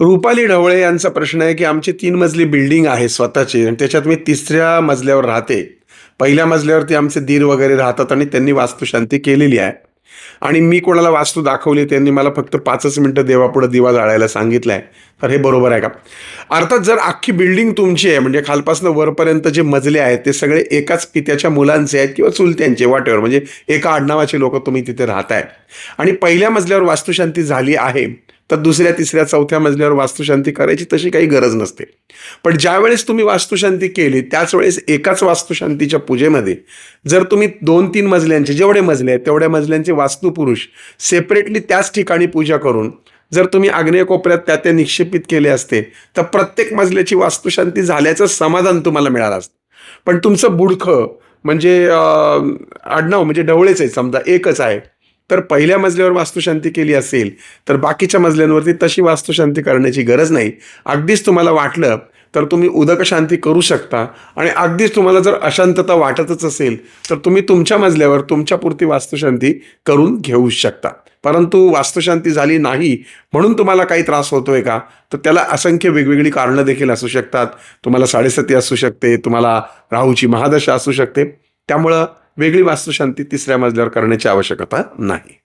रुपाली ढवळे यांचा प्रश्न आहे की आमची तीन मजली बिल्डिंग आहे स्वतःची आणि त्याच्यात मी तिसऱ्या मजल्यावर राहते. पहिल्या मजल्यावरती आमचे दीर वगैरे राहतात आणि त्यांनी वास्तुशांती केलेली आहे. आणि मी कोणाला वास्तू दाखवली त्यांनी मला फक्त पाचच मिनटं देवापुढं दिवा जाळायला सांगितलं आहे. तर हे बरोबर आहे का? अर्थात जर अख्खी बिल्डिंग तुमची आहे म्हणजे खालपासून वरपर्यंत जे मजले आहेत ते सगळे एकाच पित्याच्या मुलांचे आहेत किंवा चुलत्यांचे वाटेवर म्हणजे एका आडनावाचे लोक तुम्ही तिथे राहताय. आणि पहिल्या मजल्यावर वास्तुशांती झाली आहे. तर दुसऱ्या तिसऱ्या चौथ्या मजल्यावर वास्तुशांती करायची तशी काही गरज नसते. पण ज्यावेळेस तुम्ही वास्तुशांती केली त्याच वेळेस एकाच वास्तुशांतीच्या पूजेमध्ये जर तुम्ही दोन तीन मजल्यांचे जेवढे मजले आहेत तेवढ्या मजल्यांचे वास्तुपुरुष सेपरेटली त्याच ठिकाणी पूजा करून जर तुम्ही आग्नेय कोपऱ्यात त्या त्या निक्षेपित केले असते तर प्रत्येक मजल्याची वास्तुशांती झाल्याचं समाधान तुम्हाला मिळालं असतं. पण तुमचं बुडखं म्हणजे आडनाव म्हणजे ढवळेच आहे समजा एकच आहे. तर पहिल्या मजल्यावर वास्तुशांती केली असेल तर बाकीच्या मजल्यांवरती तशी वास्तुशांती करण्याची गरज नाही. अगदीच तुम्हाला वाटलं तर तुम्ही उदक शांती करू शकता आणि अगदीच तुम्हाला जर अशांतता वाटतच असेल तर तुम्ही तुमच्या मजल्यावर तुमच्यापुरती वास्तुशांती करून घेऊ शकता. परंतु वास्तुशांती झाली नाही म्हणून तुम्हाला काही त्रास होतोय का? तर त्याला असंख्य वेगवेगळी कारणं देखील असू शकतात. तुम्हाला साडेसती असू शकते तुम्हाला राहूची महादशा असू शकते. त्यामुळं वेगळी वास्तुशांती तिसऱ्या मजल्यावर करण्याची आवश्यकता नाही.